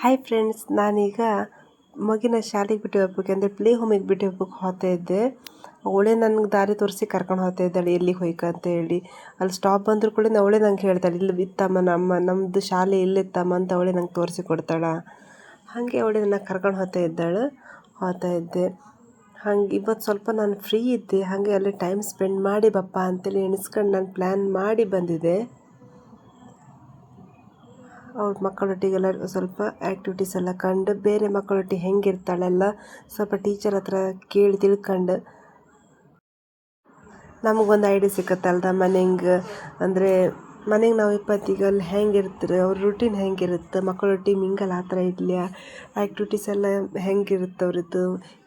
Hi friends ನಾನೀಗ ಮಗಿನ ಶಾಲೆಗೆ ಬಿಟ್ಟು ಹೋಗ್ಬೇಕು ಅಂದರೆ ಪ್ಲೇ ಹೋಮಿಗೆ ಬಿಟ್ಟು ಹೋಗ್ಬೇಕು ಹೋಗ್ತಾ ಇದ್ದೆ. ಅವಳೆ ನನಗೆ ದಾರಿ ತೋರಿಸಿ ಕರ್ಕೊಂಡು ಹೋಗ್ತಾ ಇದ್ದಾಳೆ, ಎಲ್ಲಿಗೆ ಹೋಯ್ಕ ಅಂತ ಹೇಳಿ. ಅಲ್ಲಿ ಸ್ಟಾಪ್ ಬಂದರೂ ಕೂಡ ಅವಳೇ ನಂಗೆ ಹೇಳ್ತಾಳೆ ಇಲ್ಲಿ ಇತ್ತಮ್ಮ, ನಮ್ಮ ನಮ್ಮದು ಶಾಲೆ ಇಲ್ಲಿತ್ತಮ್ಮ ಅಂತ ಅವಳೇ ನಂಗೆ ತೋರಿಸಿ ಕೊಡ್ತಾಳೆ. ಹಾಗೆ ಅವಳೆ ನನ್ನ ಕರ್ಕೊಂಡು ಹೋಗ್ತಾ ಇದ್ದಾಳೆ, ಹೋಗ್ತಾ ಇದ್ದೆ. ಹಂಗೆ ಇವತ್ತು ಸ್ವಲ್ಪ ನಾನು ಫ್ರೀ ಇದ್ದೆ, ಹಾಗೆ ಅಲ್ಲಿ ಟೈಮ್ ಸ್ಪೆಂಡ್ ಮಾಡಿ ಬಪ್ಪ ಅಂತೇಳಿ ಎಣಿಸ್ಕೊಂಡು ನಾನು ಪ್ಲ್ಯಾನ್ ಮಾಡಿ ಬಂದಿದ್ದೆ. ಅವ್ರ ಮಕ್ಕಳೊಟ್ಟಿಗೆಲ್ಲ ಸ್ವಲ್ಪ ಆ್ಯಕ್ಟಿವಿಟೀಸ್ ಎಲ್ಲ ಕಂಡು, ಬೇರೆ ಮಕ್ಕಳೊಟ್ಟಿಗೆ ಹೆಂಗಿರ್ತಾಳೆಲ್ಲ, ಸ್ವಲ್ಪ ಟೀಚರ್ ಹತ್ರ ಕೇಳಿ ತಿಳ್ಕೊಂಡು. ನಮಗೊಂದು ಐಡಿಯಾ ಸಿಕ್ಕತ್ತಲ್ದ ಮನೆಗೆ? ಅಂದರೆ ಮನೆಗೆ ನಾವು ಇಪ್ಪತ್ತೀಗ ಅಲ್ಲಿ ಹೆಂಗಿರ್ತಾರೆ, ಅವ್ರ ರುಟೀನ್ ಹೆಂಗಿರುತ್ತೆ ಮಕ್ಕಳೊಟ್ಟಿಗೆ ಮಿಂಗಲ್ ಆ ಥರ ಇರಲಿಯಾ ಆ್ಯಕ್ಟಿವಿಟೀಸ್ ಎಲ್ಲ ಹೆಂಗಿರುತ್ತೆ ಅವ್ರದ್ದು?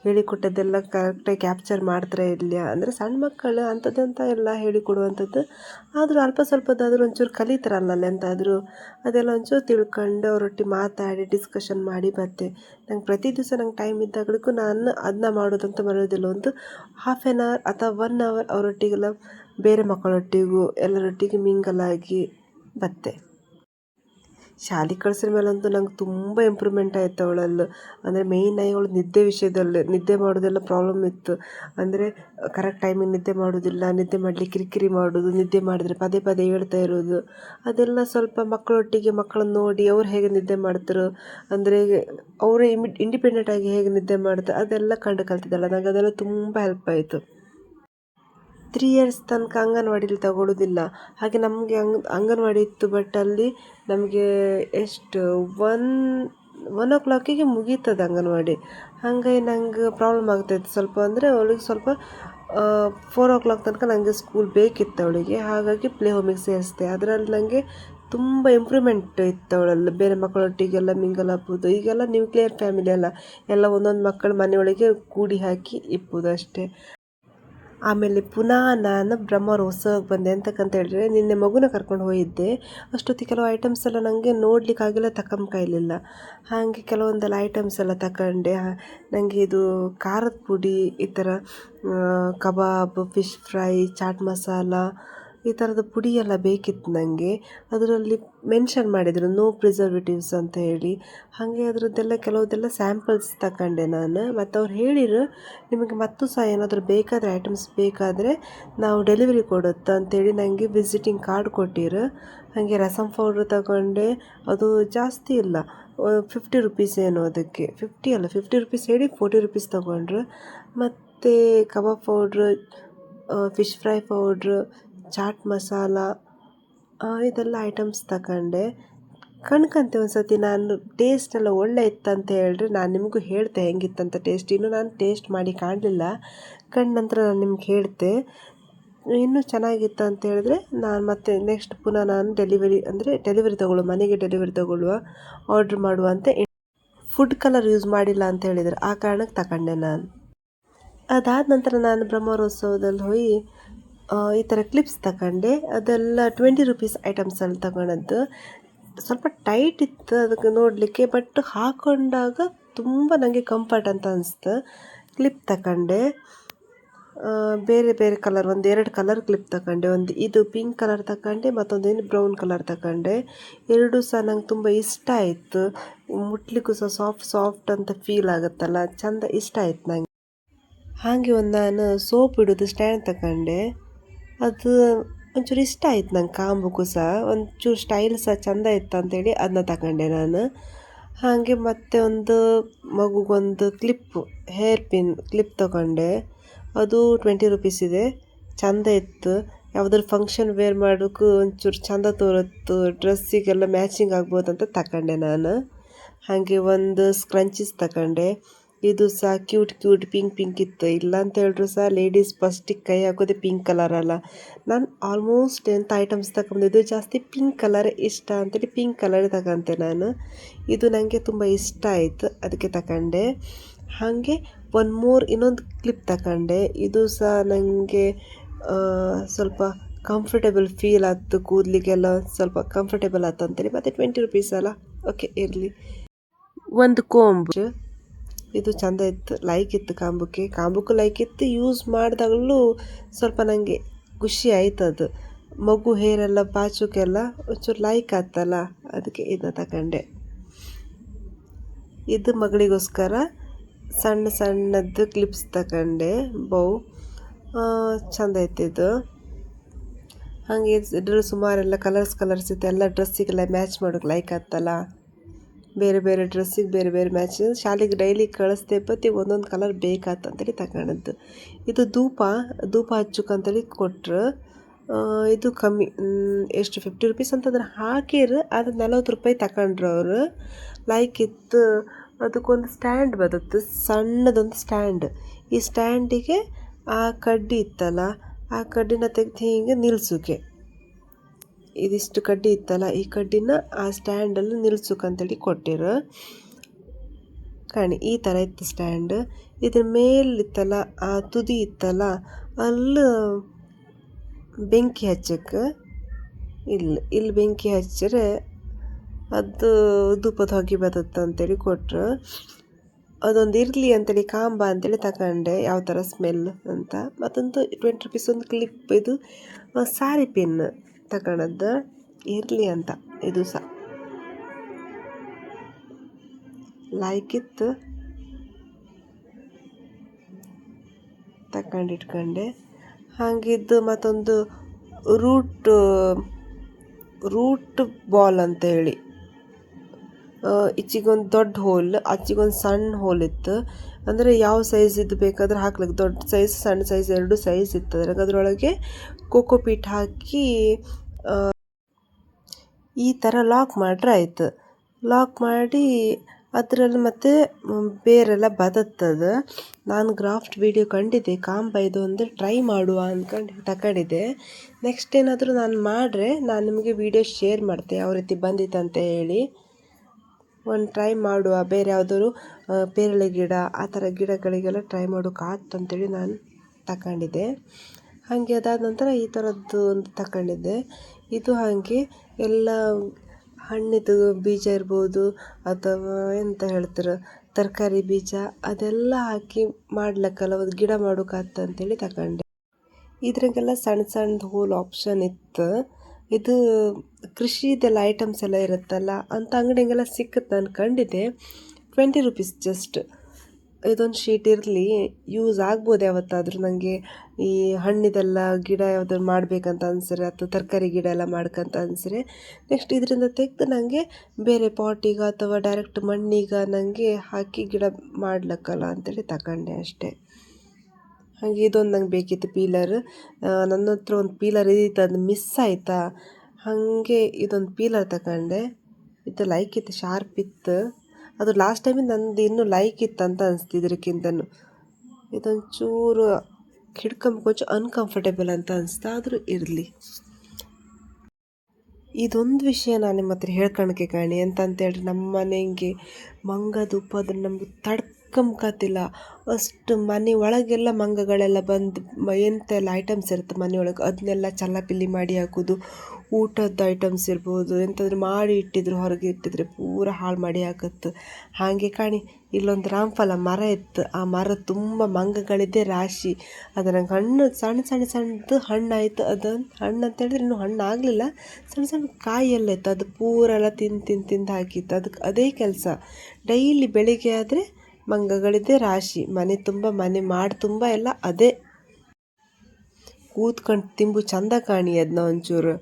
ಹೇಳಿಕೊಟ್ಟದ್ದೆಲ್ಲ ಕರೆಕ್ಟಾಗಿ ಕ್ಯಾಪ್ಚರ್ ಮಾಡ್ತಾರೆ ಇರಲಿಯಾ ಅಂದರೆ ಸಣ್ಣ ಮಕ್ಕಳು ಅಂಥದ್ದಂತ ಎಲ್ಲ ಹೇಳಿಕೊಡುವಂಥದ್ದು ಆದರೂ ಅಲ್ಪ ಸ್ವಲ್ಪದಾದರೂ ಒಂಚೂರು ಕಲಿತಾರಲ್ಲ ಎಂತಾದರೂ? ಅದೆಲ್ಲ ಒಂಚೂರು ತಿಳ್ಕೊಂಡು ಅವರೊಟ್ಟಿಗೆ ಮಾತಾಡಿ ಡಿಸ್ಕಷನ್ ಮಾಡಿ ಬರ್ತೆ ನಂಗೆ ಪ್ರತಿ ದಿವಸ ನಂಗೆ ಟೈಮ್ ಇದ್ದಾಗಳಿಗೂ ನಾನು ಅದನ್ನ ಮಾಡೋದಂತ ಬರೋದಿಲ್ಲ ಒಂದು ಹಾಫ್ ಆ್ಯನ್ ಅವರ್ ಅಥವಾ ಒನ್ ಅವರ್ ಅವರೊಟ್ಟಿಗೆಲ್ಲ ಬೇರೆ ಮಕ್ಕಳೊಟ್ಟಿಗೂ ಎಲ್ಲರೊಟ್ಟಿಗೆ ಮಿಂಗಲಾಗಿ ಆಗಿ ಬತ್ತೆ. ಶಾಲೆ ಕಳ್ಸಿದ ಮೇಲಂತೂ ನಂಗೆ ತುಂಬ ಇಂಪ್ರೂವ್ಮೆಂಟ್ ಆಯಿತು ಅವಳಲ್ಲಿ. ಅಂದರೆ ಮೇಯ್ನಾಗಿ ಅವಳು ನಿದ್ದೆ ವಿಷಯದಲ್ಲಿ, ನಿದ್ದೆ ಮಾಡೋದೆಲ್ಲ ಪ್ರಾಬ್ಲಮ್ ಇತ್ತು. ಅಂದರೆ ಕರೆಕ್ಟ್ ಟೈಮಿಗೆ ನಿದ್ದೆ ಮಾಡೋದಿಲ್ಲ, ನಿದ್ದೆ ಮಾಡಲಿಕ್ಕೆ ಕಿರಿಕಿರಿ ಮಾಡೋದು, ನಿದ್ದೆ ಮಾಡಿದ್ರೆ ಪದೇ ಪದೇ ಹೇಳ್ತಾ ಇರೋದು. ಅದೆಲ್ಲ ಸ್ವಲ್ಪ ಮಕ್ಕಳೊಟ್ಟಿಗೆ ಮಕ್ಕಳನ್ನ ನೋಡಿ ಅವ್ರು ಹೇಗೆ ನಿದ್ದೆ ಮಾಡ್ತಾರೋ, ಅಂದರೆ ಅವರೇ ಇಂಡಿಪೆಂಡೆಂಟ್ ಇಂಡಿಪೆಂಡೆಂಟಾಗಿ ಹೇಗೆ ನಿದ್ದೆ ಮಾಡ್ತಾರೆ ಅದೆಲ್ಲ ಕಂಡು ಕಲ್ತಿದ್ದಾಳೆ ನನಗೆ ಅದೆಲ್ಲ ತುಂಬ ಹೆಲ್ಪ್ ಆಯಿತು. ತ್ರೀ ಇಯರ್ಸ್ ತನಕ ಅಂಗನವಾಡಿಲಿ ತಗೊಳ್ಳೋದಿಲ್ಲ ಹಾಗೆ ನಮಗೆ ಅಂಗ್, ಅಂಗನವಾಡಿ ಇತ್ತು ಬಟ್ ಅಲ್ಲಿ ನಮಗೆ ಎಷ್ಟು ಒನ್ ಒನ್ ಓ ಕ್ಲಾಕಿಗೆ ಮುಗೀತದೆ ಅಂಗನವಾಡಿ. ಹಾಗಾಗಿ ನಂಗೆ ಪ್ರಾಬ್ಲಮ್ ಆಗ್ತಾಯಿತ್ತು. ಸ್ವಲ್ಪ ಅಂದರೆ ಅವಳಿಗೆ ಸ್ವಲ್ಪ ಫೋರ್ ಓ ಕ್ಲಾಕ್ ತನಕ ನನಗೆ ಸ್ಕೂಲ್ ಬೇಕಿತ್ತು ಅವಳಿಗೆ. ಹಾಗಾಗಿ ಪ್ಲೇ ಹೋಮಿಗೆ ಸೇರಿಸ್ದೆ. ಅದರಲ್ಲಿ ನನಗೆ ತುಂಬ ಇಂಪ್ರೂವ್ಮೆಂಟ್ ಇತ್ತು ಅವಳಲ್ಲಿ. ಬೇರೆ ಮಕ್ಕಳೊಟ್ಟಿಗೆಲ್ಲ ಮಿಂಗಲ್ ಹಾಕ್ಬೋದು ಈಗೆಲ್ಲ ನ್ಯೂಕ್ಲಿಯರ್ ಫ್ಯಾಮಿಲಿ ಅಲ್ಲ. ಎಲ್ಲ ಒಂದೊಂದು ಮಕ್ಕಳು ಮನೆಯೊಳಗೆ ಕೂಡಿ ಹಾಕಿ ಇಪ್ಪುದು ಅಷ್ಟೇ. ಆಮೇಲೆ ಪುನಃ ನಾನು ಬ್ರಹ್ಮೋತ್ಸವಕ್ಕೆ ಬಂದೆ ಅಂತಕ್ಕಂತ ಹೇಳಿದ್ರೆ, ನಿನ್ನೆ ಮಗುನ ಕರ್ಕೊಂಡು ಹೋಗಿದ್ದೆ. ಅಷ್ಟೊತ್ತಿಗೆ ಕೆಲವು ಐಟಮ್ಸ್ ಎಲ್ಲ ನನಗೆ ನೋಡಲಿಕ್ಕಾಗಿಲ್ಲ ಕೈಲಿಲ್ಲ ಹಾಗೆ ಕೆಲವೊಂದೆಲ್ಲ ಐಟಮ್ಸ್ ಎಲ್ಲ ತಗೊಂಡೆ ನನಗೆ ಇದು ಖಾರದ ಪುಡಿ, ಈ ಥರ kebab fish fry chaat masala ಈ ಥರದ ಪುಡಿ ಎಲ್ಲ ಬೇಕಿತ್ತು ನನಗೆ ಅದರಲ್ಲಿ ಮೆನ್ಷನ್ ಮಾಡಿದರು ನೋ ಪ್ರಿಸರ್ವೇಟಿವ್ಸ್ ಅಂತ ಹೇಳಿ. ಹಾಗೆ ಅದರದ್ದೆಲ್ಲ ಕೆಲವುದೆಲ್ಲ ಸ್ಯಾಂಪಲ್ಸ್ ತಗೊಂಡೆ ನಾನು. ಮತ್ತು ಅವ್ರು ಹೇಳಿರು, ನಿಮಗೆ ಮತ್ತು ಸಹ ಏನಾದರೂ ಬೇಕಾದರೆ ಐಟಮ್ಸ್ ಬೇಕಾದರೆ ನಾವು ಡೆಲಿವರಿ ಕೊಡುತ್ತೆ ಅಂತೇಳಿ ನನಗೆ ವಿಸಿಟಿಂಗ್ ಕಾರ್ಡ್ ಕೊಟ್ಟಿರು. ಹಾಗೆ ರಸಮ್ ಪೌಡ್ರ್ ತಗೊಂಡೆ ಅದು ಜಾಸ್ತಿ ಇಲ್ಲ. ಫಿಫ್ಟಿ ರುಪೀಸ್ ಏನು ಅದಕ್ಕೆ. ಫಿಫ್ಟಿ ಅಲ್ಲ ಫಿಫ್ಟಿ ರುಪೀಸ್ ಹೇಳಿ ಫೋರ್ಟಿ ರುಪೀಸ್ ತೊಗೊಂಡ್ರು. ಮತ್ತು kebab powder fish fry powder chaat masala ಇದೆಲ್ಲ ಐಟಮ್ಸ್ ತಗೊಂಡೆ ಕಣ್ಕಂತೆ ಒಂದು ಸತಿ ನಾನು ಟೇಸ್ಟ್ ಎಲ್ಲ ಒಳ್ಳೆ ಇತ್ತಂತ ಹೇಳಿದ್ರೆ ನಾನು ನಿಮಗೂ ಹೇಳ್ತೆ ಹೆಂಗಿತ್ತಂತ ಟೇಸ್ಟ್ ಇನ್ನೂ ನಾನು ಟೇಸ್ಟ್ ಮಾಡಿ ಕಾಣಲಿಲ್ಲ. ಕಂಡ ನಂತರ ನಾನು ನಿಮ್ಗೆ ಹೇಳ್ತೆ. ಇನ್ನೂ ಚೆನ್ನಾಗಿತ್ತು ಅಂತ ಹೇಳಿದ್ರೆ ನಾನು ಮತ್ತೆ ನೆಕ್ಸ್ಟ್ ಪುನಃ ನಾನು ಡೆಲಿವರಿ ಅಂದರೆ ಡೆಲಿವರಿ ತಗೊಳ್ಳುವ, ಮನೆಗೆ ಡೆಲಿವರಿ ತಗೊಳ್ಳುವ ಆರ್ಡ್ರ್ ಮಾಡುವ ಅಂತ ಫುಡ್ ಕಲರ್ ಯೂಸ್ ಮಾಡಿಲ್ಲ ಅಂತ ಹೇಳಿದರು ಆ ಕಾರಣಕ್ಕೆ ತಗೊಂಡೆ ನಾನು. ಅದಾದ ನಂತರ ನಾನು ಬ್ರಹ್ಮೋತ್ಸವದಲ್ಲಿ ಹೋಗಿ ಈ ಥರ ಕ್ಲಿಪ್ಸ್ ತಗೊಂಡೆ. ಅದೆಲ್ಲ ಟ್ವೆಂಟಿ ರುಪೀಸ್ ಐಟಮ್ಸಲ್ಲಿ ತಗೊಂಡದ್ದು ಸ್ವಲ್ಪ ಟೈಟ್ ಇತ್ತು ಅದಕ್ಕೆ ನೋಡಲಿಕ್ಕೆ ಬಟ್ ಹಾಕೊಂಡಾಗ ತುಂಬ ನನಗೆ ಕಂಫರ್ಟ್ ಅಂತ ಅನಿಸ್ತು. ಕ್ಲಿಪ್ ತಗೊಂಡೆ. ಬೇರೆ ಬೇರೆ ಕಲರ್ ಒಂದು ಎರಡು ಕಲರ್ ಕ್ಲಿಪ್ ತಗೊಂಡೆ. ಒಂದು ಇದು ಪಿಂಕ್ ಕಲರ್ ತಗೊಂಡೆ ಮತ್ತೊಂದೇನು ಬ್ರೌನ್ ಕಲರ್ ತಗೊಂಡೆ. ಎರಡೂ ಸಹ ನಂಗೆ ತುಂಬ ಇಷ್ಟ ಆಯಿತು. ಮುಟ್ಲಿಕ್ಕೂ ಸಹ ಸಾಫ್ಟ್ ಸಾಫ್ಟ್ ಅಂತ ಫೀಲ್ ಆಗುತ್ತಲ್ಲ. ಚೆಂದ ಇಷ್ಟ ಆಯ್ತು ನಂಗೆ. ಹಾಗೆ ಒಂದು ನಾನು ಸೋಪ್ ಇಡೋದು ಸ್ಟ್ಯಾಂಡ್ ತಗೊಂಡೆ. ಅದು ಒಂಚೂರು ಇಷ್ಟ ಆಯ್ತು ನಂಗೆ ಕಾಂಬಕ್ಕೂ ಸಹ. ಒಂಚೂರು ಸ್ಟೈಲ್ ಸಹ ಚೆಂದ ಇತ್ತು ಅಂತೇಳಿ ಅದನ್ನ ತಗೊಂಡೆ ನಾನು. ಹಾಗೆ ಮತ್ತೆ ಒಂದು ಮಗುಗೊಂದು ಕ್ಲಿಪ್ಪು ಹೇರ್ ಪಿನ್ ಕ್ಲಿಪ್ ತಗೊಂಡೆ. ಅದು ಟ್ವೆಂಟಿ ರುಪೀಸ್ ಇದೆ. ಚೆಂದ ಇತ್ತು. ಯಾವುದಾದ್ರು ಫಂಕ್ಷನ್ ವೇರ್ ಮಾಡೋಕ್ಕೂ ಒಂಚೂರು ಚೆಂದ ತೋರತ್ತು. ಡ್ರೆಸ್ಸಿಗೆಲ್ಲ ಮ್ಯಾಚಿಂಗ್ ಆಗ್ಬೋದು ಅಂತ ತಗೊಂಡೆ ನಾನು. ಹಾಗೆ ಒಂದು ಸ್ಕ್ರಂಚಿಸ್ ತಗೊಂಡೆ. ಇದು ಸಹ ಕ್ಯೂಟ್ ಕ್ಯೂಟ್, ಪಿಂಕ್ ಪಿಂಕ್ ಇತ್ತು. ಇಲ್ಲ ಅಂತ ಹೇಳಿದ್ರು ಸಹ ಲೇಡೀಸ್ ಫಸ್ಟಿಗೆ ಕೈ ಹಾಕೋದೇ ಪಿಂಕ್ ಕಲರ್ ಅಲ್ಲ. ನಾನು ಆಲ್ಮೋಸ್ಟ್ ಎಂಥ ಐಟಮ್ಸ್ ತಗೊಂಡಿದ್ದು ಜಾಸ್ತಿ ಪಿಂಕ್ ಕಲರ್ ಇಷ್ಟ ಅಂತೇಳಿ ಪಿಂಕ್ ಕಲರ್ ತಗೊಂತೆ ನಾನು. ಇದು ನನಗೆ ತುಂಬ ಇಷ್ಟ ಆಯಿತು, ಅದಕ್ಕೆ ತಗೊಂಡೆ. ಹಾಗೆ ಒನ್ ಮೋರ್ ಇನ್ನೊಂದು ಕ್ಲಿಪ್ ತಗೊಂಡೆ. ಇದು ಸಹ ನನಗೆ ಸ್ವಲ್ಪ ಕಂಫರ್ಟೇಬಲ್ ಫೀಲ್ ಆಯ್ತು ಕೂದಲಿಗೆಲ್ಲ, ಸ್ವಲ್ಪ ಕಂಫರ್ಟೇಬಲ್ ಆಯ್ತು ಅಂತೇಳಿ. ಮತ್ತು ಟ್ವೆಂಟಿ ರುಪೀಸ್ ಅಲ್ಲ? ಓಕೆ ಇರಲಿ. ಒಂದು ಕೋಂಬು ಇದು ಚೆಂದ ಇತ್ತು ಲೈಕ್ ಇತ್ತು ಕಾಂಬುಕ್ಕೆ. ಕಾಂಬುಕ್ಕೂ ಲೈಕ್ ಇತ್ತು ಯೂಸ್ ಮಾಡಿದಾಗಲೂ ಸ್ವಲ್ಪ ನನಗೆ ಖುಷಿ ಆಯ್ತು ಅದು. ಮಗು ಹೇರೆಲ್ಲ ಬಾಚುಕೆಲ್ಲ ಒಂಚೂರು ಲೈಕ್ ಆಯ್ತಲ್ಲ ಅದಕ್ಕೆ ಇದನ್ನ ತಗೊಂಡೆ. ಇದು ಮಗಳಿಗೋಸ್ಕರ ಸಣ್ಣ ಸಣ್ಣದ್ದು ಕ್ಲಿಪ್ಸ್ ತಗೊಂಡೆ ಬೌ ಚೆಂದ ಇದು. ಹಾಗೆ ಇದ್ರಲ್ಲಿ ಸುಮಾರೆಲ್ಲ ಕಲರ್ಸ್ ಕಲರ್ಸ್ ಇತ್ತು, ಎಲ್ಲ ಡ್ರೆಸ್ಸಿಗೆಲ್ಲ ಮ್ಯಾಚ್ ಮಾಡೋಕೆ ಲೈಕ್ ಆತ್ತಲ್ಲ. ಬೇರೆ ಬೇರೆ ಡ್ರೆಸ್ಸಿಗೆ ಬೇರೆ ಬೇರೆ ಮ್ಯಾಚ್ ಶಾಲೆಗೆ ಡೈಲಿ ಕಳಿಸ್ದೆ ಬತ್ತಿ ಒಂದೊಂದು ಕಲರ್ ಬೇಕಾತಂತೇಳಿ ತಗೊಂಡದ್ದು. ಇದು ಧೂಪ ಧೂಪ ಹಚ್ಚಕ್ಕಂತೇಳಿ ಕೊಟ್ರು. ಇದು ಕಮ್ಮಿ ಎಷ್ಟು ಫಿಫ್ಟಿ ರುಪೀಸ್ ಅಂತಂದ್ರೆ ಹಾಕಿರು ಅದು ನಲವತ್ತು ರೂಪಾಯಿ ತಗೊಂಡ್ರು ಅವರು. ಲೈಕ್ ಇತ್ತು, ಅದಕ್ಕೊಂದು ಸ್ಟ್ಯಾಂಡ್ ಬರುತ್ತೆ, ಸಣ್ಣದೊಂದು ಸ್ಟ್ಯಾಂಡ್ ಈ ಸ್ಟ್ಯಾಂಡಿಗೆ ಆ ಕಡ್ಡಿ ಇತ್ತಲ್ಲ, ಆ ಕಡ್ಡಿನ ತೆಗೆದು ಹಿಂಗೆ ನಿಲ್ಸೋಕೆ ಇದಿಷ್ಟು ಕಡ್ಡಿ ಇತ್ತಲ್ಲ, ಈ ಕಡ್ಡಿನ ಆ ಸ್ಟ್ಯಾಂಡಲ್ಲಿ ನಿಲ್ಸೋಕಂತೇಳಿ ಕೊಟ್ಟಿರು. ಕಾಣಿ, ಈ ಥರ ಇತ್ತು ಸ್ಟ್ಯಾಂಡ್ ಇದ್ರ ಮೇಲಿತ್ತಲ್ಲ ಆ ತುದಿ ಇತ್ತಲ್ಲ, ಅಲ್ಲಿ ಬೆಂಕಿ ಹಚ್ಚಕ್ಕೆ ಇಲ್ಲಿ ಇಲ್ಲಿ ಬೆಂಕಿ ಹಚ್ಚರೆ ಅದು ಧೂಪದ ಹೋಗಿ ಬರುತ್ತೆ ಅಂತೇಳಿ ಕೊಟ್ಟರು ಅದೊಂದು ಇರಲಿ ಅಂತೇಳಿ, ಕಾಂಬ ಅಂತೇಳಿ ತಗೊಂಡೆ, ಯಾವ ಥರ ಸ್ಮೆಲ್ ಅಂತ. ಮತ್ತೊಂದು ಟ್ವೆಂಟಿ ರುಪೀಸ್ ಒಂದು ಕ್ಲಿಪ್ ಇದು ಸಾರಿ ಪಿನ್ ತಗೊಳದ್ದು ಇರಲಿ ಅಂತ, ಇದು ಸಹ ಲೈಕ್ ಇತ್ತು ತಗೊಂಡು ಇಟ್ಕೊಂಡೆ ಹಾಗಿದ್ದು ಮತ್ತೊಂದು ರೂಟ್ ರೂಟ್ ಬಾಲ್ ಅಂತ ಹೇಳಿ. ಈಚಿಗೊಂದು ದೊಡ್ಡ ಹೋಲ್ ಆಚಿಗೊಂದು ಸಣ್ಣ ಹೋಲ್ ಇತ್ತು. ಅಂದರೆ ಯಾವ ಸೈಜ್ ಇದು ಬೇಕಾದ್ರೆ ಹಾಕ್ಲಿಕ್ಕೆ ದೊಡ್ಡ ಸೈಜ್ ಸಣ್ಣ ಸೈಜ್ ಎರಡು ಸೈಜ್ ಇತ್ತು. ಅದ್ರಾಗ ಅದರೊಳಗೆ ಕೋಕೋ ಪೀಟ್ ಹಾಕಿ ಈ ಥರ ಲಾಕ್ ಮಾಡ್ರೆ ಆಯ್ತು. ಲಾಕ್ ಮಾಡಿ ಅದರಲ್ಲಿ ಮತ್ತೆ ಬೇರೆಲ್ಲ ಬದತ್ತದ ನಾನು ಗ್ರಾಫ್ಟ್ ವಿಡಿಯೋ ಕಂಡಿದ್ದೆ. ಕಾಂಬ ಇದು ಅಂದರೆ ಟ್ರೈ ಮಾಡುವ ಅಂದ್ಕೊಂಡು ತಗೊಂಡಿದ್ದೆ ನೆಕ್ಸ್ಟ್ ಏನಾದರೂ ನಾನು ಮಾಡ್ರೆ ನಾನು ನಿಮಗೆ ವಿಡಿಯೋ ಶೇರ್ ಮಾಡ್ತೆ, ಯಾವ ರೀತಿ ಬಂದಿತ್ತಂತ ಹೇಳಿ. ಒಂದು ಟ್ರೈ ಮಾಡುವ. ಬೇರೆ ಯಾವುದಾದ್ರು ಪೇರಳೆ ಗಿಡ, ಆ ಥರ ಗಿಡಗಳಿಗೆಲ್ಲ ಟ್ರೈ ಮಾಡೋಕ್ಕಾಗ್ತಂತೇಳಿ ನಾನು ತಗೊಂಡಿದ್ದೆ ಹಾಗೆ ಅದಾದ ನಂತರ ಈ ಥರದ್ದು ಒಂದು ತಗೊಂಡಿದ್ದೆ ಇದು ಹಾಗೆ ಎಲ್ಲ ಹಣ್ಣಿದು ಬೀಜ ಇರ್ಬೋದು ಅಥವಾ ಎಂತ ಹೇಳ್ತಾರೆ, ತರಕಾರಿ ಬೀಜ ಅದೆಲ್ಲ ಹಾಕಿ ಮಾಡ್ಲಿಕ್ಕಲ್ಲ, ಒಂದು ಗಿಡ ಮಾಡೋಕಾತ ಅಂತೇಳಿ ತಗೊಂಡೆ ಇದ್ರಾಗೆಲ್ಲ ಸಣ್ಣ ಸಣ್ಣದು ಹೋಲ್ ಆಪ್ಷನ್ ಇತ್ತು. ಇದು ಕೃಷಿದೆಲ್ಲ ಐಟಮ್ಸ್ ಎಲ್ಲ ಇರುತ್ತಲ್ಲ, ಅಂತ ಅಂಗಡಿಗೆಲ್ಲ ಸಿಕ್ಕತ್ತೆ ಅಂದ್ಕೊಂಡಿದ್ದೆ ಟ್ವೆಂಟಿ ರುಪೀಸ್ ಜಸ್ಟ್ ಇದೊಂದು ಶೀಟ್ ಇರಲಿ ಯೂಸ್ ಆಗ್ಬೋದು ಯಾವತ್ತಾದರೂ. ನನಗೆ ಈ ಹಣ್ಣಿದೆಲ್ಲ ಗಿಡ ಯಾವುದಾದ್ರು ಮಾಡಬೇಕಂತ ಅನ್ಸರೆ ಅಥವಾ ತರಕಾರಿ ಗಿಡ ಎಲ್ಲ ಮಾಡ್ಕಂತ ಅನ್ಸರೆ ನೆಕ್ಸ್ಟ್ ಇದರಿಂದ ತೆಗೆದು ನನಗೆ ಬೇರೆ ಪಾಟಿಗೆ ಅಥವಾ ಡೈರೆಕ್ಟ್ ಮಣ್ಣಿಗ ನನಗೆ ಹಾಕಿ ಗಿಡ ಮಾಡ್ಲಿಕ್ಕಲ್ಲ ಅಂತೇಳಿ ತಗೊಂಡೆ ಅಷ್ಟೇ. ಹಾಗೆ ಇದೊಂದು ನಂಗೆ ಬೇಕಿತ್ತು ಪೀಲರ್ ನನ್ನ ಹತ್ರ ಒಂದು ಪೀಲರ್ ಇದ್ದಿತ್ತು ಅದು ಮಿಸ್ ಆಯಿತಾ? ಹಾಗೆ ಇದೊಂದು ಪೀಲರ್ ತಗೊಂಡೆ. ಇದು ಲೈಕ್ ಇತ್ತು ಶಾರ್ಪ್ ಇತ್ತು. ಅದು ಲಾಸ್ಟ್ ಟೈಮಿಂದ ನಂದು ಇನ್ನೂ ಲೈಕ್ ಇತ್ತು ಅಂತ ಅನಿಸ್ತು ಇದೊಂದು ಚೂರು ಹಿಡ್ಕೊಂಬ ಕೊಂಚ ಅನ್ಕಂಫರ್ಟೇಬಲ್ ಅಂತ ಅನಿಸ್ತು, ಆದರೂ ಇರಲಿ. ಇದೊಂದು ವಿಷಯ ನಾನು ನಿಮ್ಮ ಹತ್ರ ಹೇಳ್ಕೊಳಕ್ಕೆ ಕಾಣಿ ಹೇಳಿ ನಮ್ಮ ಮನೆಗೆ ಮಂಗ ಉಪ್ಪದ್ರೆ ನಮ್ಗೆ ತಡ್ಕೊಂಬಕತ್ತಿಲ್ಲ ಅಷ್ಟು ಮನೆ ಒಳಗೆಲ್ಲ ಮಂಗಗಳೆಲ್ಲ ಬಂದು ಎಂತೆಲ್ಲ ಐಟಮ್ಸ್ ಇರುತ್ತೆ ಮನೆಯೊಳಗೆ ಅದನ್ನೆಲ್ಲ ಚಲ್ಲಪಿಲ್ಲಿ ಮಾಡಿ ಹಾಕೋದು, ಊಟದ ಐಟಮ್ಸ್ ಇರ್ಬೋದು ಎಂಥಾದ್ರೂ ಮಾಡಿ ಇಟ್ಟಿದ್ರು, ಹೊರಗೆ ಇಟ್ಟಿದ್ರೆ ಪೂರ ಹಾಳು ಮಾಡಿ ಹಾಕತ್ತು. ಹಾಗೆ ಕಾಣಿ, ಇಲ್ಲೊಂದು ರಾಮಫಲ ಮರ ಇತ್ತು. ಆ ಮರ ತುಂಬ ಮಂಗಗಳಿದ್ದೆ ರಾಶಿ. ಅದರ ಹಣ್ಣು ಸಣ್ಣ ಸಣ್ಣ ಸಣ್ಣದು ಹಣ್ಣಾಯಿತು. ಅದು ಹಣ್ಣು ಅಂತ ಹೇಳಿದ್ರೆ ಇನ್ನೂ ಹಣ್ಣು ಆಗಲಿಲ್ಲ. ಸಣ್ಣ ಸಣ್ಣ ಕಾಯಿ ಎಲ್ಲ ಇತ್ತು. ಅದು ಪೂರ ಎಲ್ಲ ತಿಂದು ತಿಂದು ತಿಂದು ಹಾಕಿತ್ತು. ಅದಕ್ಕೆ ಅದೇ ಕೆಲಸ. ಡೈಲಿ ಬೆಳಿಗ್ಗೆ ಆದರೆ ಮಂಗಗಳಿದ್ದೆ ರಾಶಿ, ಮನೆ ತುಂಬ, ಮನೆ ಮಾಡಿ ತುಂಬ ಎಲ್ಲ ಅದೇ. ಕೂತ್ಕೊಂಡು ತಿಂಬು ಚಂದ ಕಾಣಿ ಅದನ್ನ ಒಂಚೂರು.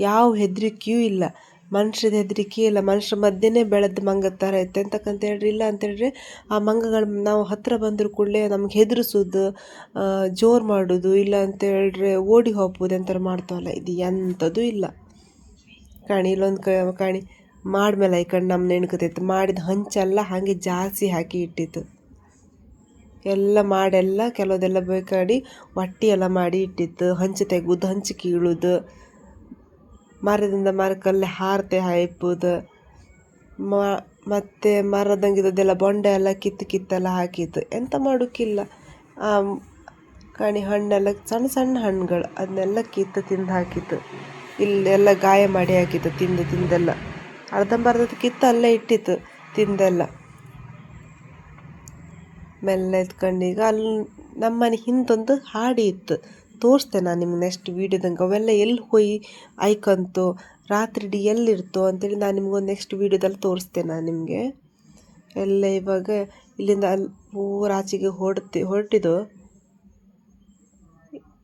ಯಾವ ಹೆದರಿಕೆಯೂ ಇಲ್ಲ. ಮನುಷ್ಯದ ಹೆದರಿಕೆ ಇಲ್ಲ. ಮನುಷ್ಯರ ಮಧ್ಯೆನೇ ಬೆಳೆದ ಮಂಗ ಥರ ಇತ್ತು. ಎಂತಕ್ಕಂತ ಹೇಳ್ರಿ? ಇಲ್ಲ ಅಂತೇಳಿದ್ರೆ ಆ ಮಂಗಗಳು ನಾವು ಹತ್ತಿರ ಬಂದರೂ ಕೂಡಲೇ ನಮ್ಗೆ ಹೆದರಿಸೋದು ಜೋರು ಮಾಡೋದು, ಇಲ್ಲ ಅಂತ ಹೇಳಿದ್ರೆ ಓಡಿ ಹೋಗ್ಬೋದು ಎಂಥರ ಮಾಡ್ತಾವಲ್ಲ. ಇದು ಎಂಥದ್ದು ಇಲ್ಲ. ಕಾಣಿ, ಇಲ್ಲೊಂದು ಕಾಣಿ. ಮಾಡ್ಮೇಲೆ ಈ ಕಡೆ ನಮ್ಮ ನೆಣ್ಕತೈತೆ. ಮಾಡಿದ ಹಂಚೆಲ್ಲ ಹಾಗೆ ಜಾಸ್ತಿ ಹಾಕಿ ಇಟ್ಟಿತ್ತು. ಎಲ್ಲ ಮಾಡೆಲ್ಲ ಕೆಲವುದೆಲ್ಲ ಬೇಕಾಡಿ ಒಟ್ಟಿ ಎಲ್ಲ ಮಾಡಿ ಇಟ್ಟಿತ್ತು. ಹಂಚು ತೆಗೆದು, ಹಂಚು ಕೀಳುದು. ಮರದಿಂದ ಮರಕಲ್ಲಿ ಹಾರತೆ ಹಾಯ್ಪುದು ಮ, ಮತ್ತು ಮರದಂಗಿದ್ದೆಲ್ಲ ಬೊಂಡೆ ಎಲ್ಲ ಕಿತ್ತು ಕಿತ್ತೆಲ್ಲ ಹಾಕಿತ್ತು. ಎಂತ ಮಾಡೋಕ್ಕಿಲ್ಲ ಆ, ಕಣಿ ಹಣ್ಣೆಲ್ಲ ಸಣ್ಣ ಸಣ್ಣ ಹಣ್ಣುಗಳು, ಅದನ್ನೆಲ್ಲ ಕಿತ್ತು ತಿಂದು ಹಾಕಿತ್ತು. ಇಲ್ಲೆಲ್ಲ ಗಾಯ ಮಾಡಿ ಹಾಕಿತ್ತು, ತಿಂದು ತಿಂದೆಲ್ಲ. ಅರ್ಧಂಬರ್ಧದ ಕಿತ್ತು ಅಲ್ಲೇ ಇಟ್ಟಿತ್ತು, ತಿಂದೆಲ್ಲ. ಮೆಲ್ಲ ಎತ್ಕೊಂಡೀಗ ಅಲ್ಲಿ ನಮ್ಮನೆ ಹಿಂದೊಂದು ಹಾಡಿ ಇತ್ತು. ತೋರಿಸ್ತೆ ನಾನು ನಿಮ್ಗೆ ನೆಕ್ಸ್ಟ್ ವೀಡಿಯೋದಂಗೆ ಅವೆಲ್ಲ ಎಲ್ಲಿ ಹೋಗಿ ಐಕಂತು, ರಾತ್ರಿ ಇಡೀ ಎಲ್ಲಿರ್ತೋ ಅಂತೇಳಿ ನಾನು ನಿಮ್ಗೊಂದು ನೆಕ್ಸ್ಟ್ ವೀಡಿಯೋದಲ್ಲಿ ತೋರಿಸ್ತೆ ನಾನು ನಿಮಗೆ. ಎಲ್ಲ ಇವಾಗ ಇಲ್ಲಿಂದ ಅಲ್ಲಿ ಪೂರ ಆಚೆಗೆ ಹೊರಡ್ತಿ, ಹೊರಟಿದ್ದು.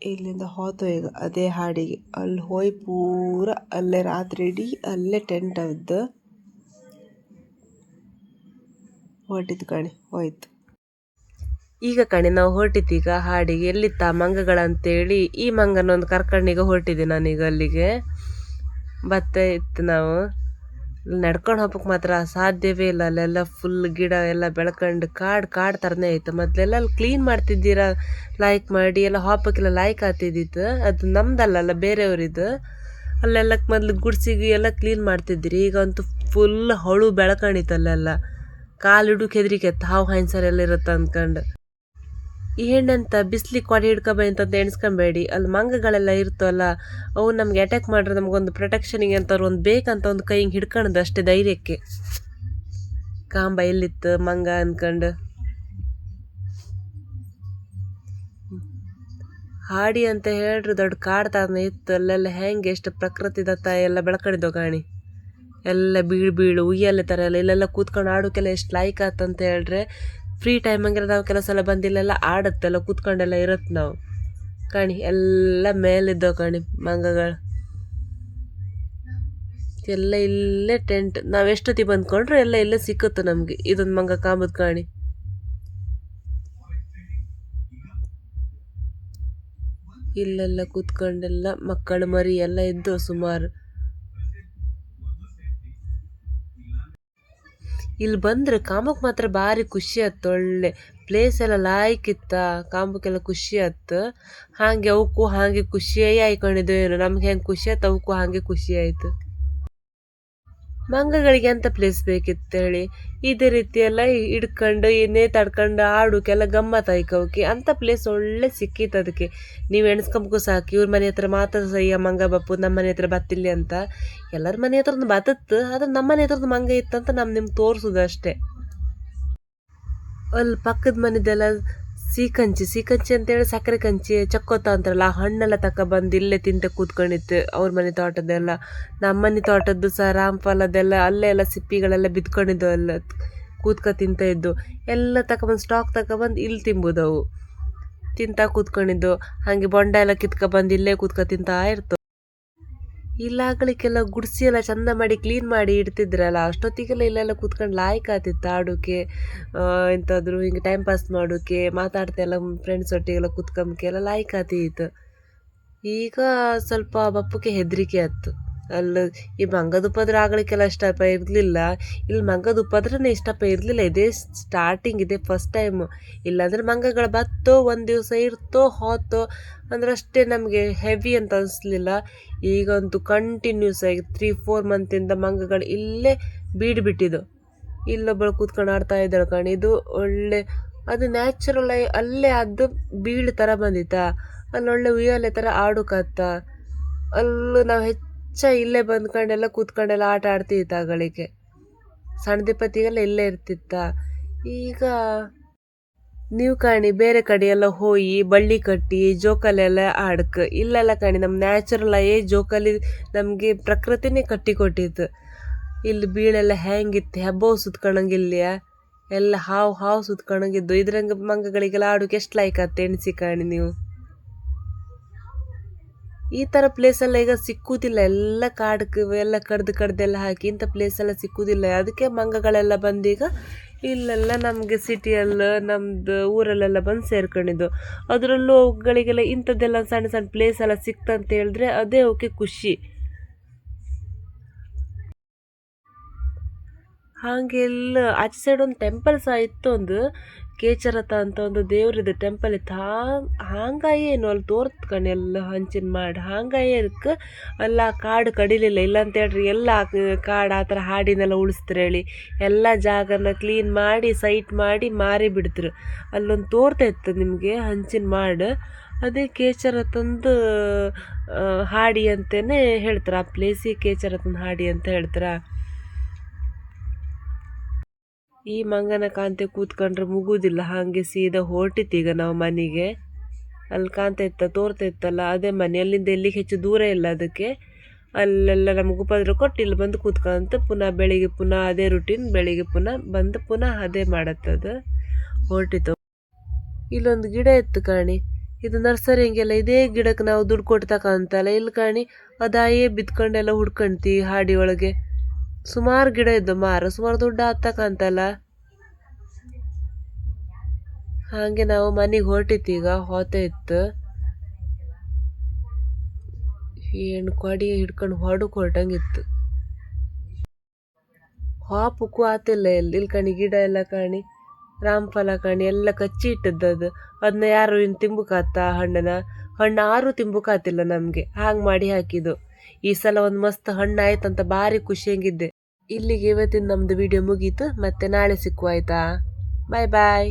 ಇಲ್ಲಿಂದ ಹೋತು ಈಗ ಅದೇ ಹಾಡಿಗೆ. ಅಲ್ಲಿ ಹೋಯ್ ಪೂರ ಅಲ್ಲೇ ರಾತ್ರಿ ಇಡೀ ಅಲ್ಲೇ ಟೆಂಟ್ ಅವದ್ದು ಹೊರಟಿದ್ದು ಕಣೆ, ಹೋಯ್ತು. ಈಗ ಕಣೆ, ನಾವು ಹೊರಟಿದ್ದೀಗ ಹಾಡಿಗೆ ಎಲ್ಲಿತ್ತ ಮಂಗಗಳಂತೇಳಿ ಈ ಮಂಗನೊಂದು ಕರ್ಕಂಡೀಗ ಹೊರಟಿದ್ದೆ ನಾನೀಗ ಅಲ್ಲಿಗೆ. ಬತ್ತೆ ಇತ್ತು ನಾವು. ನಡ್ಕೊಂಡು ಹೋಗಕ್ಕೆ ಮಾತ್ರ ಸಾಧ್ಯವೇ ಇಲ್ಲ. ಅಲ್ಲೆಲ್ಲ ಫುಲ್ ಗಿಡ ಎಲ್ಲ ಬೆಳ್ಕೊಂಡು ಕಾಡು ಕಾಡು ಥರನೇ ಐತೆ ಮೊದಲೆಲ್ಲ ಅಲ್ಲಿ ಕ್ಲೀನ್ ಮಾಡ್ತಿದ್ದೀರ ಲೈಕ್ ಮಾಡಿ, ಎಲ್ಲ ಹಾಪಕ್ಕೆಲ್ಲ ಲೈಕ್ ಆಗ್ತಿದ್ದಿತ್ತು ಅದು ನಮ್ದಲ್ಲಲ್ಲ ಬೇರೆಯವ್ರಿದ್ದು ಅಲ್ಲೆಲ್ಲ ಮೊದಲು ಗುಡ್ಸಿಗೆ ಎಲ್ಲ ಕ್ಲೀನ್ ಮಾಡ್ತಿದ್ರಿ ಈಗ ಅಂತೂ ಫುಲ್ ಹಳು ಬೆಳ್ಕೊಂಡಿತ್ತು ಅಲ್ಲೆಲ್ಲ ಕಾಲು ಹಿಡುಕ್ ಹೆದ್ರಿಕೆ ಹಾವು ಹೈನ್ಸರ್ ಎಲ್ಲ ಇರುತ್ತೆ ಅಂದ್ಕೊಂಡು. ಈ ಹೆಣ್ಣಂತ ಬಿಸ್ಲಿಗೆ ಕೊಡೆ ಹಿಡ್ಕೊಬೇಡಿ ಅಂತ ಎಣಿಸ್ಕೊಬೇಡಿ. ಅಲ್ಲಿ ಮಂಗಗಳೆಲ್ಲ ಇರ್ತವಲ್ಲ, ಅವು ನಮ್ಗೆ ಅಟ್ಯಾಕ್ ಮಾಡ್ರೆ ನಮಗೊಂದು ಪ್ರೊಟೆಕ್ಷನಿಗೆ ಅಂತ ಒಂದು ಬೇಕಂತ ಒಂದು ಕೈ ಹಿಂಗೆ ಹಿಡ್ಕೊಳದು ಅಷ್ಟೇ ಧೈರ್ಯಕ್ಕೆ. ಕಾಂಬ ಎಲ್ಲಿತ್ತು ಮಂಗ ಅಂದ್ಕೊಂಡು ಹಾಡಿ ಅಂತ ಹೇಳ್ರಿ ದೊಡ್ಡ ಕಾಡ್ ತಾನೇ ಇತ್ತು, ಅಲ್ಲೆಲ್ಲ ಹೆಂಗೆ ಎಷ್ಟು ಪ್ರಕೃತಿ ದತ್ತ ಎಲ್ಲ ಬೆಳ್ಕೊಂಡಿದ್ದೋ ಗಾಣಿ. ಎಲ್ಲ ಬೀಳು ಬೀಳು ಉಯ್ಯಲೆ ಥರ ಎಲ್ಲ, ಇಲ್ಲೆಲ್ಲ ಕೂತ್ಕೊಂಡು ಆಡೋಕೆಲ್ಲ ಎಷ್ಟು ಲೈಕ್ ಆತಂತ ಹೇಳ್ರೆ ಫ್ರೀ ಟೈಮ್ ಹಂಗಿರ ನಾವು ಕೆಲವು ಸಲ ಬಂದಿಲ್ಲೆಲ್ಲ ಆಡುತ್ತೆಲ್ಲ, ಕೂತ್ಕೊಂಡೆಲ್ಲ ಇರತ್ತೆ ನಾವು. ಕಾಣಿ, ಎಲ್ಲ ಮೇಲಿದ್ದವು ಕಾಣಿ ಮಂಗಗಳು. ಎಲ್ಲ ಇಲ್ಲೇ ಟೆಂಟ್ ನಾವು ಎಷ್ಟೊತ್ತಿಗೆ ಬಂದ್ಕೊಂಡ್ರೆ ಎಲ್ಲ ಇಲ್ಲೇ ಸಿಕ್ಕುತ್ತೆ ನಮಗೆ. ಇದೊಂದು ಮಂಗ ಕಾಂಬದ್ ಕಾಣಿ. ಇಲ್ಲೆಲ್ಲ ಕೂತ್ಕೊಂಡೆಲ್ಲ ಮಕ್ಕಳು ಮರಿ ಎಲ್ಲ ಇದ್ದು ಸುಮಾರು. ಇಲ್ಲಿ ಬಂದ್ರೆ ಕಾಮಕ್ಕೆ ಮಾತ್ರ ಭಾರಿ ಖುಷಿ ಆಯ್ತು ಒಳ್ಳೆ ಪ್ಲೇಸ್ ಎಲ್ಲ ಲಾಯ್ಕ್ ಇತ್ತ ಕಾಂಬಕ್ಕೆಲ್ಲ ಖುಷಿ ಆಯ್ತು ಹಾಗೆ ಅವಕ್ಕೂ ಹಾಗೆ ಖುಷಿಯೇ ಆಯ್ಕೊಂಡಿದ್ದೇವೆ ನಮ್ಗೆ ಹೆಂಗೆ ಖುಷಿ ಆಯ್ತು ಅವಕ್ಕೂ ಹಾಗೆ ಖುಷಿ ಆಯ್ತು. ಮಂಗಗಳಿಗೆ ಅಂತ ಪ್ಲೇಸ್ ಬೇಕಿತ್ತು ಹೇಳಿ ಇದೇ ರೀತಿ ಎಲ್ಲ ತಡ್ಕೊಂಡು ಕೆಲ ಗಮ್ಮತ್ ಆಯ್ಕೆ ಅಂತ ಪ್ಲೇಸ್ ಒಳ್ಳೆ ಸಿಕ್ಕಿತ್ತು ಅದಕ್ಕೆ. ನೀವು ಎಣಿಸ್ಕೊಂಬಕು ಸಾಕು, ಇವ್ರ ಮನೆ ಹತ್ರ ಮಾತ್ರ ಸಯ್ಯ ಮಂಗ ಬಪ್ಪು ನಮ್ಮ ಮನೆ ಹತ್ರ ಬತ್ತಿಲ್ಲ ಅಂತ. ಎಲ್ಲರ ಮನೆ ಹತ್ರದ್ದು ಬತ್ತತ್ತು, ಆದ್ರೆ ನಮ್ಮ ಮನೆ ಹತ್ರದ್ದು ಮಂಗ ಇತ್ತಂತ ನಮ್ಮ ನಿಮ್ಗೆ ತೋರಿಸೋದು ಅಷ್ಟೇ. ಅಲ್ಲಿ ಪಕ್ಕದ ಮನೆದೆಲ್ಲ ಸೀಕಂಚಿ ಸೀಕಂಚಿ ಅಂತೇಳಿ ಸಕ್ಕರೆ ಕಂಚಿ, ಚಕ್ಕೋತ ಅಂತಾರಲ್ಲ, ಆ ಹಣ್ಣೆಲ್ಲ ತಗೊಬಂದು ಇಲ್ಲೇ ತಿಂತ ಕೂತ್ಕೊಂಡಿತ್ತು ಅವ್ರ ಮನೆ ತೋಟದ್ದೆಲ್ಲ ನಮ್ಮ ಮನೆ ತೋಟದ್ದು ಸಹ ರಾಮ್ಫಲದೆಲ್ಲ ಅಲ್ಲೇ ಎಲ್ಲ ಸಿಪ್ಪಿಗಳೆಲ್ಲ ಬಿದ್ಕೊಂಡಿದ್ದು ಅಲ್ಲ ಕೂತ್ಕ ತಿಂತ ಇದ್ದು. ಎಲ್ಲ ತಗೊಬಂದು ಸ್ಟಾಕ್ ತಗೊಬಂದು ಇಲ್ಲಿ ತಿಂಬೋದು ಅವು. ತಿಂತ ಕೂತ್ಕೊಂಡಿದ್ದು. ಹಾಗೆ ಬೊಂಡ ಎಲ್ಲ ಕಿತ್ಕೊಬಂದು ಇಲ್ಲೇ ಕೂತ್ಕೊ ತಿಂತಾ ಇರ್ತವೆ ಇಲ್ಲ ಆಗ್ಲಿಕ್ಕೆಲ್ಲ ಗುಡಿಸಿ ಎಲ್ಲ ಚಂದ ಮಾಡಿ ಕ್ಲೀನ್ ಮಾಡಿ ಇಡ್ತಿದ್ರಲ್ಲ, ಅಷ್ಟೊತ್ತಿಗೆಲ್ಲ ಇಲ್ಲೆಲ್ಲ ಕೂತ್ಕೊಂಡು ಲಾಯ್ಕ್ ಆತಿತ್ತು ಆಡೋಕೆ ಎಂತಾದರೂ ಹಿಂಗೆ ಟೈಮ್ ಪಾಸ್ ಮಾಡೋಕೆ, ಮಾತಾಡ್ತಾ ಎಲ್ಲ ಫ್ರೆಂಡ್ಸ್ ಒಟ್ಟಿಗೆಲ್ಲ ಕೂತ್ಕೊಂಬಕ್ಕೆ ಎಲ್ಲ ಲಾಯ್ಕ್ ಆತಿತ್ತು. ಈಗ ಸ್ವಲ್ಪ ಬಪ್ಪಕ್ಕೆ ಹೆದರಿಕೆ ಆಯ್ತು. ಅಲ್ಲಿ ಈ ಮಂಗದ ಉಪದ್ರ ಆಗ್ಲಿಕ್ಕೆಲ್ಲ ಇಷ್ಟಪ ಇರಲಿಲ್ಲ ಇಲ್ಲಿ ಮಂಗದ ಉಪದ್ರನೇ ಇಷ್ಟಪ್ಪ ಇರಲಿಲ್ಲ ಇದೇ ಸ್ಟಾರ್ಟಿಂಗ್ ಇದೆ ಫಸ್ಟ್ ಟೈಮು ಇಲ್ಲಾಂದ್ರೆ ಮಂಗಗಳು ಬತ್ತೋ, ಒಂದು ದಿವಸ ಇರ್ತೋ, ಹೋತೋ ಅಂದ್ರೆ ಅಷ್ಟೇ ನಮಗೆ ಹೆವಿ ಅಂತ ಅನಿಸ್ಲಿಲ್ಲ. ಈಗಂತೂ ಕಂಟಿನ್ಯೂಸ್ ಆಗಿ ತ್ರೀ ಫೋರ್ ಮಂತಿಂದ ಮಂಗಗಳು ಇಲ್ಲೇ ಬೀಡ್ಬಿಟ್ಟಿದ್ದು. ಇಲ್ಲೊಬ್ಬಳು ಕೂತ್ಕೊಂಡು ಆಡ್ತಾ ಇದ್ದಾಳೆ ಕಣಿ. ಇದು ಒಳ್ಳೆ, ಅದು ನ್ಯಾಚುರಲ್ ಆಗಿ ಅಲ್ಲೇ ಅದು ಬೀಳ್ ಥರ ಬಂದಿತ್ತ. ಅಲ್ಲೊಳ್ಳೆ ಉಯ್ಯಾಲೆ ಥರ ಆಡೋಕತ್ತ. ಅಲ್ಲೂ ನಾವು ಹೆಚ್ಚ ಇಲ್ಲೇ ಬಂದ್ಕೊಂಡೆಲ್ಲ ಕೂತ್ಕೊಂಡೆಲ್ಲ ಆಟ ಆಡ್ತಿತ್ತು ಗಳಿಗೆ ಸಣ್ಣ ದಿಪತಿಗೆಲ್ಲ ಇಲ್ಲೇ ಇರ್ತಿತ್ತ ಈಗ ನೀವು ಕಾಣಿ, ಬೇರೆ ಕಡೆ ಎಲ್ಲ ಹೋಗಿ ಬಳ್ಳಿ ಕಟ್ಟಿ, ಜೋಕಾಲೆಲ್ಲ ಆಡ್ಕ. ಇಲ್ಲೆಲ್ಲ ಕಾಣಿ ನಮ್ಮ ನ್ಯಾಚುರಲ್ ಆಗಿ ಜೋಕಾಲಿ ನಮಗೆ ಪ್ರಕೃತಿನೇ ಕಟ್ಟಿ ಕೊಟ್ಟಿತ್ತು ಇಲ್ಲಿ ಬೀಳೆಲ್ಲ ಹೆಂಗಿತ್ತು ಹೆಬ್ಬವು ಸುತ್ಕೊಂಡಂಗಿಲ್ಲ ಎಲ್ಲ ಹಾವು ಹಾವು ಸುತ್ಕೊಳಂಗಿದ್ದು ಇದ್ರಂಗೆ ಮಂಗಗಳಿಗೆಲ್ಲ ಆಡೋಕೆ ಎಷ್ಟು ಲೈಕ್ ಆತ ಎಣಿಸಿ ಕಾಣಿ ನೀವು? ಈ ಥರ ಪ್ಲೇಸೆಲ್ಲ ಈಗ ಸಿಕ್ಕುವುದಿಲ್ಲ ಎಲ್ಲ ಕಾಡು ಎಲ್ಲ ಕಡ್ದು ಕಡ್ದೆಲ್ಲ ಹಾಕಿ ಇಂಥ ಪ್ಲೇಸೆಲ್ಲ ಸಿಕ್ಕುವುದಿಲ್ಲ ಅದಕ್ಕೆ ಮಂಗಗಳೆಲ್ಲ ಬಂದೀಗ ಇಲ್ಲೆಲ್ಲ ನಮಗೆ ಸಿಟಿಯಲ್ಲಿ ನಮ್ಮದು ಊರಲ್ಲೆಲ್ಲ ಬಂದು ಸೇರ್ಕೊಂಡಿದ್ದು. ಅದರಲ್ಲೂ ಅವುಗಳಿಗೆಲ್ಲ ಇಂಥದ್ದೆಲ್ಲ ಸಣ್ಣ ಸಣ್ಣ ಪ್ಲೇಸ್ ಎಲ್ಲ ಸಿಕ್ತಂತ ಹೇಳಿದ್ರೆ ಅದೇ ಅವಕ್ಕೆ ಖುಷಿ. ಹಾಗೆಲ್ಲ ಆಚೆ ಸೈಡ್ ಒಂದು ಟೆಂಪಲ್ ಸಹ ಇತ್ತು ಒಂದು ಕೇಚರಥ ಅಂತ ಒಂದು ದೇವ್ರದ್ದು ಟೆಂಪಲ್ ಇತ್ತು. ಹಾಂಗ ಏನು? ಅಲ್ಲಿ ತೋರ್ತ್ಕಣಿ ಎಲ್ಲ ಹಂಚಿನ ಮಾಡಿ. ಹಾಂಗ ಏನಕ್ಕೆ ಅಲ್ಲ, ಕಾಡು ಕಡಿಲಿಲ್ಲ. ಇಲ್ಲ ಅಂತ ಹೇಳ್ರಿ, ಎಲ್ಲ ಕಾಡು ಆ ಥರ ಹಾಡಿನೆಲ್ಲ ಉಳಿಸ್ತಾರೆ ಹೇಳಿ. ಎಲ್ಲ ಜಾಗನ ಕ್ಲೀನ್ ಮಾಡಿ ಸೈಟ್ ಮಾಡಿ ಮಾರಿ ಬಿಡ್ತರು. ಅಲ್ಲೊಂದು ತೋರ್ತೈತೆ ನಿಮಗೆ, ಹಂಚಿನ ಮಾಡಿ. ಅದೇ ಕೇಚರಥಂದು ಹಾಡಿ ಅಂತಲೇ ಹೇಳ್ತಾರೆ? ಆ ಪ್ಲೇಸಿಗೆ ಕೇಚರಥನ ಹಾಡಿ ಅಂತ ಹೇಳ್ತಾರೆ? ಈ ಮಂಗನ ಕಾಂತೆ ಕೂತ್ಕೊಂಡ್ರೆ ಮುಗುದಿಲ್ಲ. ಹಾಗೆ ಸೀದಾ ಹೊರಟಿತ್ತು ಈಗ ನಾವು ಮನೆಗೆ. ಅಲ್ಲಿ ಕಾಂತ ಇತ್ತ, ತೋರ್ತಾ ಇತ್ತಲ್ಲ, ಅದೇ ಮನೆ. ಅಲ್ಲಿಂದ ಎಲ್ಲಿಗೆ ಹೆಚ್ಚು ದೂರ ಇಲ್ಲ ಅದಕ್ಕೆ. ಅಲ್ಲೆಲ್ಲ ನಮ್ಗೆ ಉಪದ್ರ ಕೊಟ್ಟು ಇಲ್ಲಿ ಬಂದು ಕೂತ್ಕೊಂತ ಪುನಃ ಬೆಳಿಗ್ಗೆ ಪುನಃ ಅದೇ ರುಟೀನ್ ಬೆಳಿಗ್ಗೆ ಪುನಃ ಬಂದು ಪುನಃ ಅದೇ ಮಾಡತ್ತದು. ಹೊರಟಿತ್ತು. ಇಲ್ಲೊಂದು ಗಿಡ ಇತ್ತು ಕಾಣಿ. ಇದು ನರ್ಸರಿ ಹಿಂಗೆಲ್ಲ ಇದೇ ಗಿಡಕ್ಕೆ ನಾವು ದುಡ್ಡು ಕೊಟ್ಟು ಇಲ್ಲಿ ಕಾಣಿ, ಅದಾಯೇ ಬಿತ್ಕೊಂಡೆಲ್ಲ ಹುಡ್ಕೊಂತೀವಿ ಹಾಡಿ ಒಳಗೆ ಸುಮಾರು ಗಿಡ ಇದ್ದು ಮಾರು. ಸುಮಾರು ದುಡ್ಡು ಆಗ್ತಕ್ಕಂತಲ್ಲ ಹಾಗೆ ನಾವು ಮನೆಗೆ ಹೊರಟಿತ್ತೀಗ ಹೋತೆ ಇತ್ತು. ಏನು ಕೊಡಿ ಹಿಡ್ಕೊಂಡು ಹೊಡಕ್ಕೆ ಹೊರಟಂಗಿತ್ತು ಹಾಪುಕ್ಕೂ ಆತಿಲ್ಲ ಎಲ್ಲಿ. ಇಲ್ಲಿ ಕಣಿ ಗಿಡ ಎಲ್ಲ ಕಾಣಿ ರಾಮಫಲ ಕಾಣಿ, ಎಲ್ಲ ಕಚ್ಚಿ ಇಟ್ಟದ್ದು ಅದು. ಅದನ್ನ ಯಾರು ಇನ್ನು ತಿಂಬುಕಾತ ಹಣ್ಣನ್ನ ಹಣ್ಣು ಆರು ತಿಂಬುಕಾತಿಲ್ಲ ನಮಗೆ. ಹಾಂಗೆ ಮಾಡಿ ಹಾಕಿದ್ದು. ಈ ಸಲ ಒಂದು ಮಸ್ತ್ ಹಣ್ಣು ಆಯ್ತಂತ ಭಾರಿ ಖುಷಿಯಂಗಿದ್ದೆ ಇಲ್ಲಿಗೆ ಇವತ್ತಿನ ನಮ್ದು ವಿಡಿಯೋ ಮುಗೀತು. ಮತ್ತೆ ನಾಳೆ ಸಿಕ್ಕುವ ಆಯ್ತಾ? ಬಾಯ್ ಬಾಯ್